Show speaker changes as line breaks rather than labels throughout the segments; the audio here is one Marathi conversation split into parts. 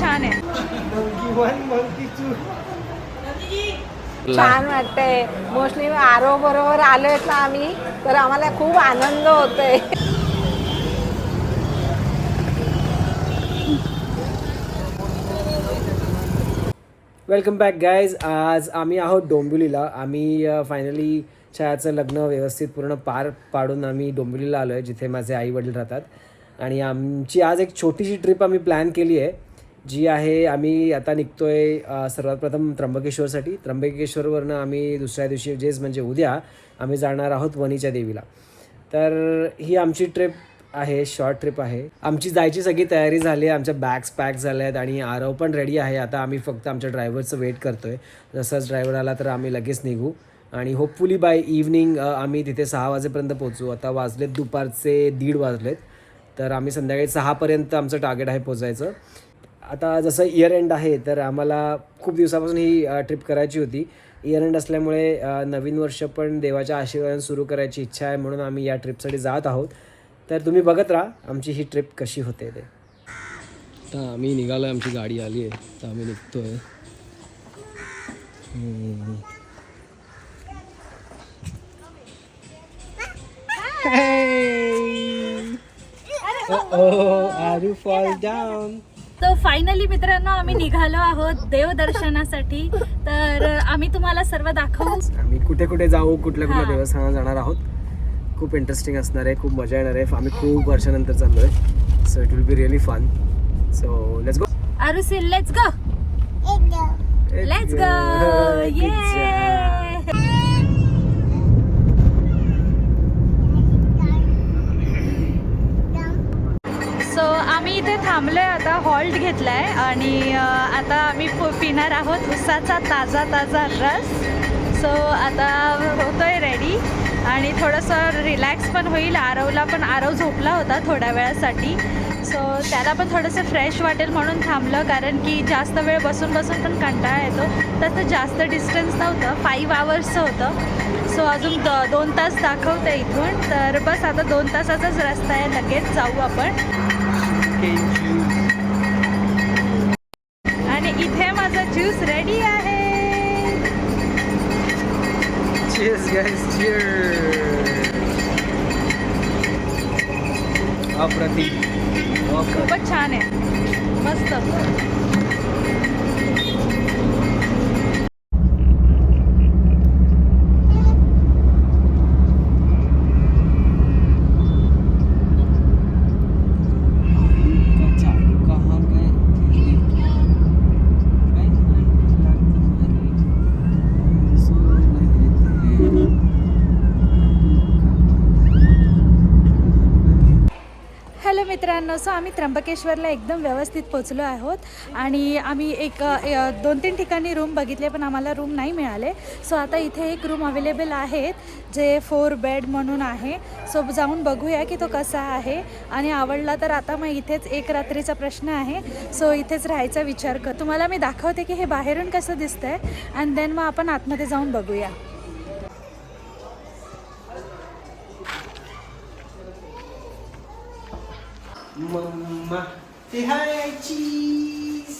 छान आहे.
छान वाटतंय. मोस्टली आरो बरोबर आलोय ना आम्ही तर आम्हाला खूप आनंद होतोय.
वेलकम बॅक गायज आज आम्ही आहोत डोंबिवलीला. आम्ही फायनली छायाचं लग्न व्यवस्थित पूर्ण पार पाडून आम्ही डोंबिवलीला आलो आहे जिथे माझे आई वडील राहतात. आणि आमची आज एक छोटीशी ट्रिप आम्ही प्लॅन केली आहे. जी आहे आम्ही आता निघतोय आहे सर्वात प्रथम त्र्यंबकेश्वरसाठी. त्र्यंबकेश्वरवरनं आम्ही दुसऱ्या दिवशी जेच म्हणजे उद्या आम्ही जाणार आहोत वणीच्या देवीला. तर ही आमची ट्रिप आहे शॉर्ट ट्रिप आहे. आमची जायची सगळी तयारी झाली आहे आमच्या बॅग्स पॅक झाल्या आहेत आणि आरव पण रेडी आहे. आता आम्ही फक्त आमच्या ड्रायव्हरचं वेट करतोय. जसंच ड्रायव्हर आला तर आम्ही लगेच निघू. आणि होपफुली बाय इव्हनिंग आम्ही तिथे सहा वाजेपर्यंत पोहोचू. आता वाजलेत दुपारचे दीड वाजलेत. तर आम्ही संध्याकाळी सहापर्यंत आमचं टार्गेट आहे पोचायचं आता जसं इयर एंड आहे तर आम्हाला खूप दिवसापासून ही ट्रिप करायची होती. इयर एंड असल्यामुळे नवीन वर्ष पण देवाच्या आशीर्वादाने सुरू करायची इच्छा आहे म्हणून आम्ही या ट्रिपसाठी जात आहोत. तर तुम्ही बघत राहा आमची ही ट्रिप कशी होते ते. तर आम्ही निघालो आहे आमची गाडी आली आहे तर आम्ही निघतोय. आर फॉल डाऊन
तर फायनली मित्रांनो आम्ही निघालो आहोत देवदर्शनासाठी. तर आम्ही तुम्हाला सर्व दाखवू.
आम्ही कुठे कुठे जाऊ कुठल्या कुठल्या
हा.
देवस्थानात जाणार आहोत. खूप इंटरेस्टिंग असणार आहे खूप मजा येणार आहे. आम्ही खूप वर्षानंतर चाललो आहे so it will be really fun so let's go
Aarushi let's go let's go yeah so थांबलो आहे आता हॉल्ट घेतला आहे आणि आता आम्ही पु- पिणार आहोत उसाचा ताजा ताजा रस. सो आता होतोय रेडी आणि थोडंसं रिलॅक्स पण होईल. आरवला पण आरव झोपला होता थोड्या वेळासाठी. सो त्याला पण थोडंसं फ्रेश वाटेल म्हणून थांबलं कारण की जास्त वेळ बसून बसून पण कंटाळा येतो. तसं जास्त डिस्टन्स नव्हतं फाईव्ह आवर्सचं होतं. सो अजून द दोन तास दाखवतं इथून. तर बस आता दोन तासाचाच रस्ता आहे लगेच जाऊ आपण.
Guys, cheers. अप्रतिम अप्रतिम.
खूपच छान आहे मस्त कारण असं आम्ही त्र्यंबकेश्वरला एकदम व्यवस्थित पोचलो आहोत. आणि आम्ही एक दोन तीन ठिकाणी रूम बघितले पण आम्हाला रूम नाही मिळाले. सो आता इथे एक रूम अवेलेबल आहेत जे फोर बेड म्हणून आहे. सो जाऊन बघूया की तो कसा आहे. आणि आवडला तर आता मग इथेच एक रात्रीचा प्रश्न आहे. सो इथेच राहायचा विचार कर. तुम्हाला मी दाखवते की हे बाहेरून कसं दिसतंय. अँड देन मग आपण आतमध्ये जाऊन बघूया.
मम्मा say hi cheese.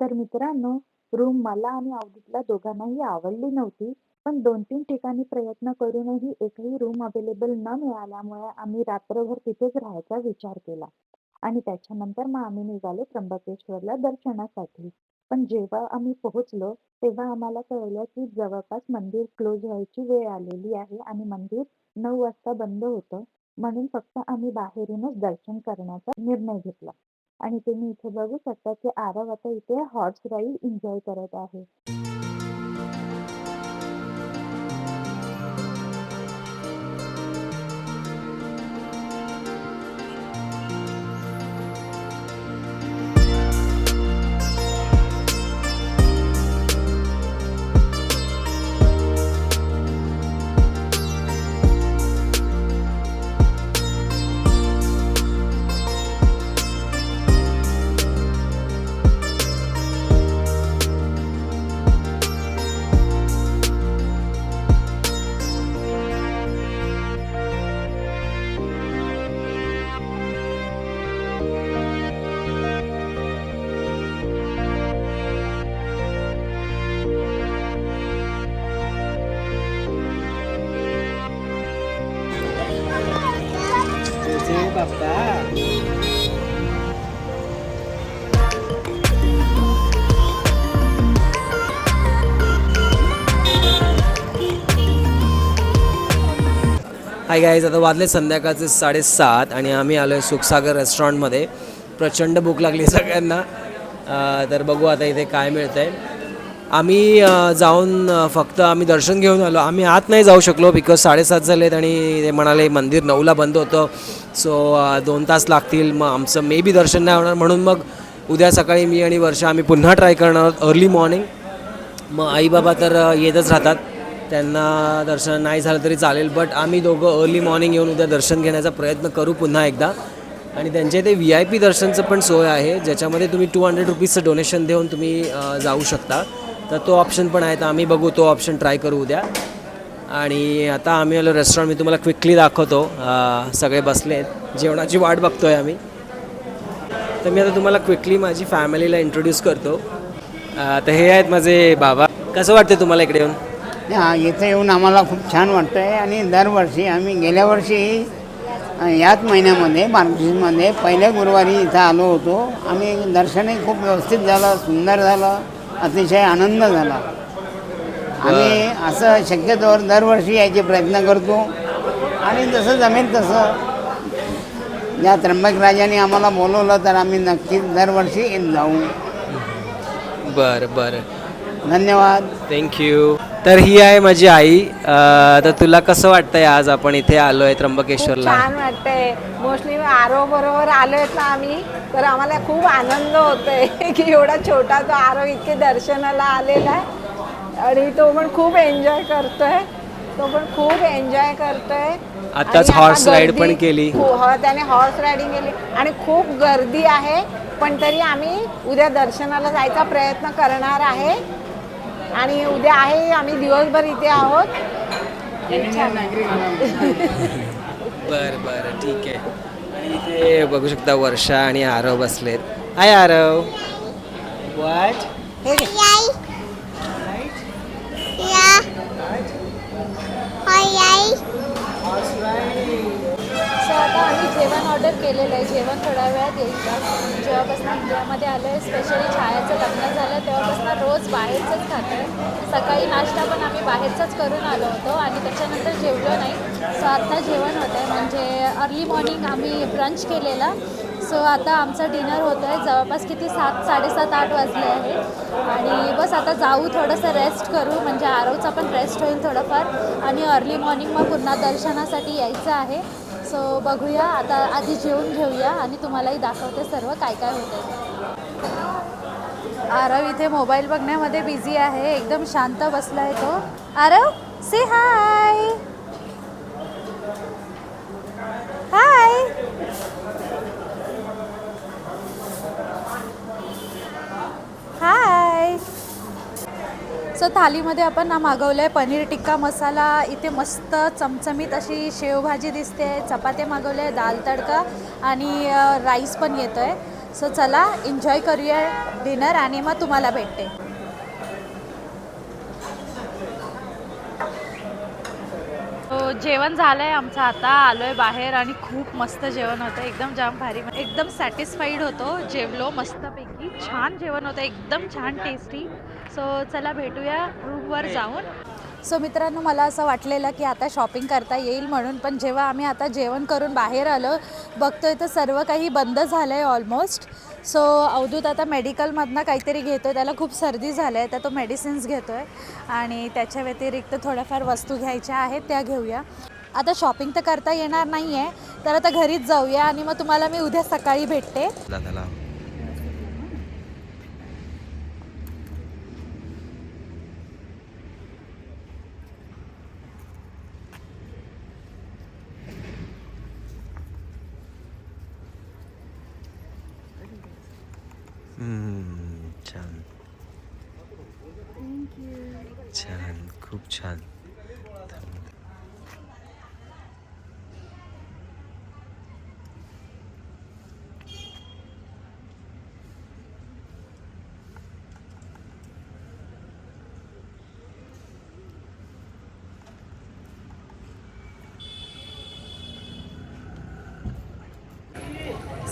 तर मित्रांनो रूम मला आणि अवधूतला दोघांनाही आवडली नव्हती पण दोन तीन ठिकाणी प्रयत्न करूनही एकही रूम अवेलेबल न मिळाल्यामुळे आम्ही रात्रभर तिथेच राहायचा विचार केला. आणि त्याच्यानंतर मग आम्ही निघालो त्र्यंबकेश्वरला दर्शनासाठी. पण जेव्हा आम्ही पोहोचलो तेव्हा आम्हाला कळलं की जवळपास मंदिर क्लोज व्हायची वेळ आलेली आहे आणि मंदिर नऊ वाजता बंद होतं. म्हणून फक्त आम्ही बाहेरूनच दर्शन करण्याचा निर्णय घेतला. आणि तुम्ही इथे बघू शकता की आरव आता इथे हॉर्स राईड एन्जॉय करत आहे.
हाय गाईज आता वाजले संध्याकाळचे साडेसात आणि आम्ही आलो आहे सुखसागर रेस्टॉरंटमध्ये प्रचंड भूक लागली सगळ्यांना. तर बघू आता इथे काय मिळतं आहे आम्ही जाऊन फक्त आम्ही दर्शन घेऊन आलो. आम्ही आत नाही जाऊ शकलो बिकॉज साडेसात झालेत आणि ते म्हणाले मंदिर नऊला बंद होतं. सो दोन तास लागतील. मग आमचं मे बी दर्शन नाही होणार. म्हणून मग उद्या सकाळी मी आणि वर्षा आम्ही पुन्हा ट्राय करणार आहोत. अर्ली मॉर्निंग मग आई बाबा तर येतच राहतात. त्यांना दर्शन नाही झालं तरी चालेल बट आम्ही दोघं अर्ली मॉर्निंग येऊन उद्या दर्शन घेण्याचा प्रयत्न करू पुन्हा एकदा. आणि त्यांच्या इथे व्ही आय पी दर्शनचं पण सोय आहे ज्याच्यामध्ये तुम्ही टू हंड्रेड रुपीजचं डोनेशन देऊन तुम्ही जाऊ शकता. तर तो ऑप्शन पण आहे तर आम्ही बघू तो ऑप्शन ट्राय करू उद्या. आणि आता आम्ही आलो रेस्टॉरंट मी तुम्हाला क्विकली दाखवतो. सगळे बसले आहेत जेवणाची वाट बघतोय आम्ही. तर मी आता तुम्हाला क्विकली माझी फॅमिलीला इंट्रोड्यूस करतो. तर हे आहेत माझे बाबा. कसं वाटते तुम्हाला इकडे येऊन?
इथं येऊन आम्हाला खूप छान वाटतं आहे आणि दरवर्षी आम्ही गेल्या वर्षी याच महिन्यामध्ये मार्गशीर्षमध्ये पहिल्या गुरुवारी इथं आलो होतो. आणि दर्शनही खूप व्यवस्थित झालं सुंदर झालं अतिशय आनंद झाला. आम्ही असं शक्यतोवर दरवर्षी यायचे प्रयत्न करतो. आणि जसं जमेल तसं. या त्र्यंबक राजाने आम्हाला बोलवलं तर आम्ही नक्कीच दरवर्षी येत जाऊ.
बरं बरं.
धन्यवाद.
थँक्यू तर ही आहे माझी आई. अ, तर तुला कसं वाटतंय आज आपण इथे आलोय
खूप
त्र्यंबकेश्वरला?
छान वाटतंय. मोस्टली आरो बरोबर आलोय ना आम्ही. तर आम्हाला खूप आनंद होतोय की एवढा छोटा तो आरो इतके दर्शनाला आलेला आहे. आणि तो पण खूप एन्जॉय करतोय. तो पण खूप एन्जॉय करतोय.
आताच
आणि
horse
आता
ride पण केली.
हो हो, त्याने हॉर्स रायडिंग केली. आणि खूप गर्दी आहे. पण तरी आम्ही उद्या दर्शनाला जायचा प्रयत्न करणार आहे. आणि उद्या आहे आम्ही दिवसभर इथे आहोत.
बरं बरं ठीक आहे. आणि इथे बघू शकता वर्षा आणि आरव बसलेत. हाय आरव. वाट
सो आता आम्ही जेवण ऑर्डर केलेलं आहे. जेवण थोड्या वेळात येईल जेव्हापासून इंडियामध्ये आलो आहे स्पेशली छायाचं लग्न झालं तेव्हापासून रोज बाहेरचंच खातो आहे सकाळी नाश्ता पण आम्ही बाहेरचाच करून आलो होतो आणि त्याच्यानंतर जेवलो नाही. सो आत्ता जेवण होतं आहे म्हणजे अर्ली मॉर्निंग आम्ही ब्रंच केलेला. सो आता आमचं डिनर होतं आहे जवळपास किती सात साडेसात आठ वाजले आहे. आणि बस आता जाऊ थोडंसं रेस्ट करू. म्हणजे आरवचा पण रेस्ट होईल थोडंफार. आणि अर्ली मॉर्निंग मग पुन्हा दर्शनासाठी यायचं आहे. सो बघूया आता आधी जेवून घेऊया आणि तुम्हालाही दाखवते सर्व काय काय होतं आरव इथे मोबाईल बघण्यामध्ये बिझी आहे एकदम शांत बसला आहे तो. आरव से हाय हाय हाय सो थालीमध्ये आपण ना मागवलं आहे पनीर टिक्का मसाला इथे मस्त चमचमीत अशी शेवभाजी दिसते चपात्या मागवल्या आहे दाल तडका आणि राईस पण येतो आहे सो चला एन्जॉय करूया डिनर आणि मग तुम्हाला भेटते. हो जेवण झालं आहे आमचं आता आलो आहे बाहेर आणि खूप मस्त जेवण होतं. एकदम जाम भारी एकदम सॅटिस्फाईड होतो. जेवलो मस्तपैकी. छान जेवण होतं एकदम छान टेस्टी सो चला भेटूया रूमवर जाऊन. सो मित्रांनो मला असं वाटलेलं की आता शॉपिंग करता येईल म्हणून पण जेव्हा आम्ही आता जेवण करून बाहेर आलो बघतोय तर सर्व काही बंद झालं आहे ऑलमोस्ट सो अवधूत आता मेडिकलमधनं काहीतरी घेतो आहे त्याला खूप सर्दी झाली आहे तर तो मेडिसिन्स घेतो आहे आणि त्याच्या व्यतिरिक्त थोड्याफार वस्तू घ्यायच्या आहेत त्या घेऊया. आता शॉपिंग तर करता येणार नाही आहे तर आता घरीच जाऊया आणि मग तुम्हाला मी उद्या सकाळी भेटते.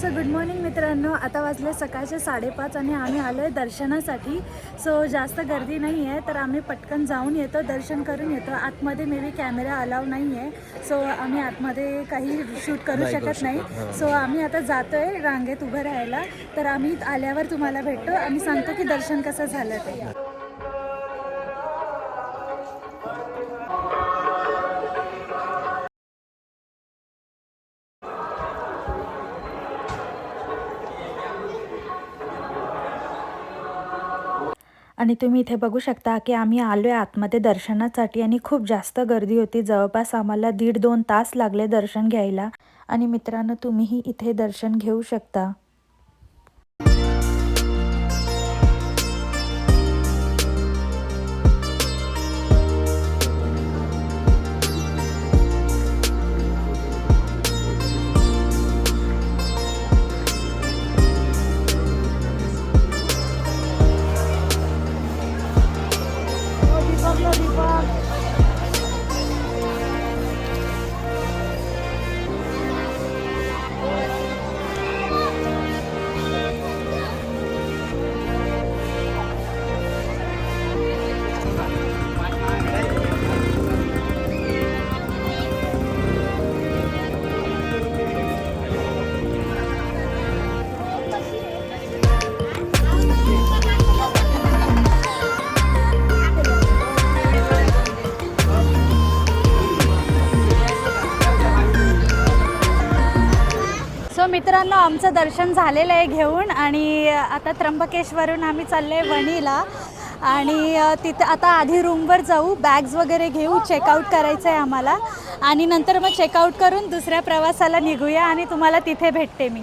सो गुड मॉर्निंग मित्रांनो. आता वाजले सकाळचे साडेपाच आणि आम्ही आलो आहे दर्शनासाठी. सो जास्त गर्दी नाही आहे तर आम्ही पटकन जाऊन येतो दर्शन करून येतो. आतमध्ये मे बी कॅमेरा अलाव नाही आहे सो आम्ही आतमध्ये काही शूट करू शकत नाही. सो आम्ही आता जातो आहे रांगेत उभं राहायला. तर आम्ही आल्यावर तुम्हाला भेटतो. आणि सांगतो की दर्शन कसं झालं ते.
आणि तुम्ही इथे बघू शकता की आम्ही आलो आहे आतमध्ये दर्शनासाठी आणि खूप जास्त गर्दी होती. जवळपास आम्हाला दीड दोन तास लागले दर्शन घ्यायला. आणि मित्रांनो तुम्हीही इथे दर्शन घेऊ शकता.
मित्रांनो आमचं दर्शन झालेलं आहे घेऊन आणि आता त्र्यंबकेश्वरून आम्ही चाललो आहे वणीला. आणि तिथे आता आधी रूमवर जाऊ बॅग्स वगैरे घेऊ चेकआउट करायचं आहे आम्हाला. आणि नंतर मग चेकआउट करून दुसऱ्या प्रवासाला निघूया आणि तुम्हाला तिथे भेटते मी.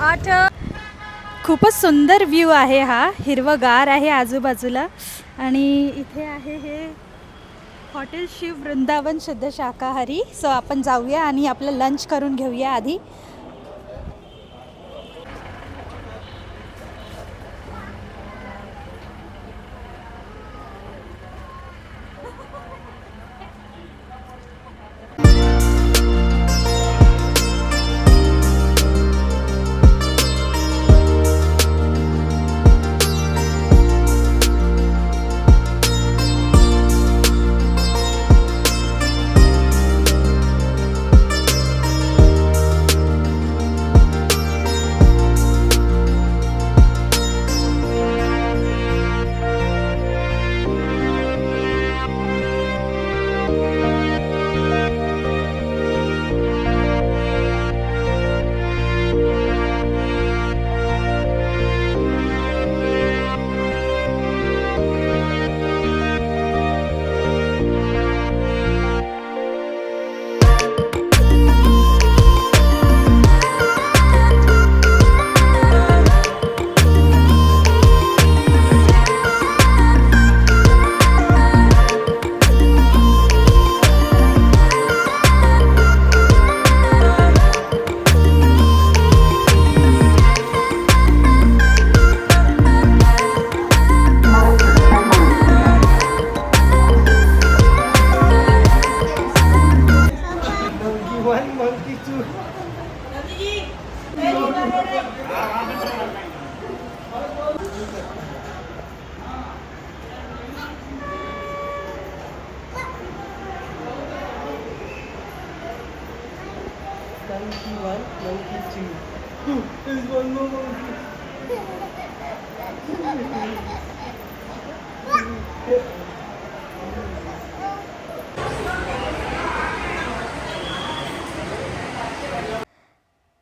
आठ खूपच सुंदर व्ह्यू आहे हा. हिरवगार आहे आजूबाजूला. आणि इथे आहे हे हॉटेल शिव वृंदावन शुद्ध शाकाहारी. सो आपण जाऊया आणि आपलं लंच करून घेऊया आधी.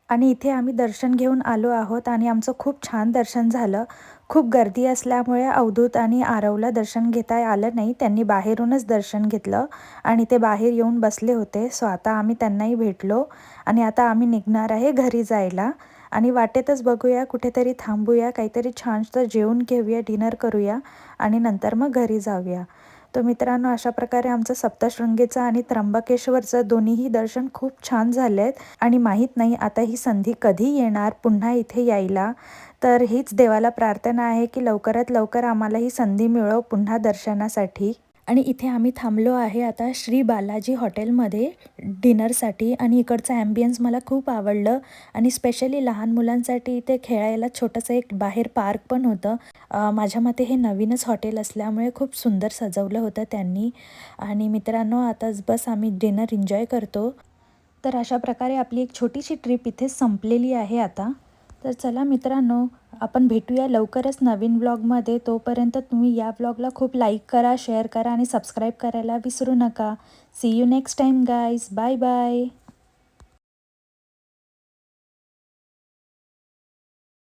आणि इथे आम्ही दर्शन घेऊन आलो आहोत आणि आमचं खूप छान दर्शन झालं. खूप गर्दी असल्यामुळे अवधूत आणि आरवला दर्शन घेता आलं नाही. त्यांनी बाहेरूनच दर्शन घेतलं आणि ते बाहेर येऊन बसले होते. सो आता आम्ही त्यांनाही भेटलो आणि आता आम्ही निघणार आहे घरी जायला. आणि वाटेतच बघूया कुठेतरी थांबूया काहीतरी छानसं जेवून घेऊया डिनर करूया आणि नंतर मग घरी जाऊया. तर मित्रांनो अशा प्रकारे आमचं सप्तशृंगीचं आणि त्र्यंबकेश्वरचं दोन्हीही दर्शन खूप छान झाले आहेत आणि माहीत नाही आता ही संधी कधी येणार पुन्हा इथे यायला. तर हीच देवाला प्रार्थना आहे की लवकरात लवकर आम्हाला ही संधी मिळो पुन्हा दर्शनासाठी. आणि इथे आम्ही थांबलो आहे आता श्री बालाजी हॉटेलमध्ये डिनरसाठी. आणि इकडचं ॲम्बियन्स मला खूप आवडलं. आणि स्पेशली लहान मुलांसाठी इथे खेळायला छोटंसं एक बाहेर पार्क पण होतं. माझ्या मते हे नवीनच हॉटेल असल्यामुळे खूप सुंदर सजवलं होतं त्यांनी. आणि मित्रांनो आताच बस आम्ही डिनर एन्जॉय करतो. तर अशा प्रकारे आपली एक छोटीशी ट्रिप इथे संपलेली आहे आता. तर चला मित्रांनो आपण भेटूया लवकरच नवीन ब्लॉगमध्ये तोपर्यंत तुम्ही या ब्लॉगला खूप लाईक करा शेअर करा आणि सबस्क्राईब करायला विसरू नका. See you next time guys bye bye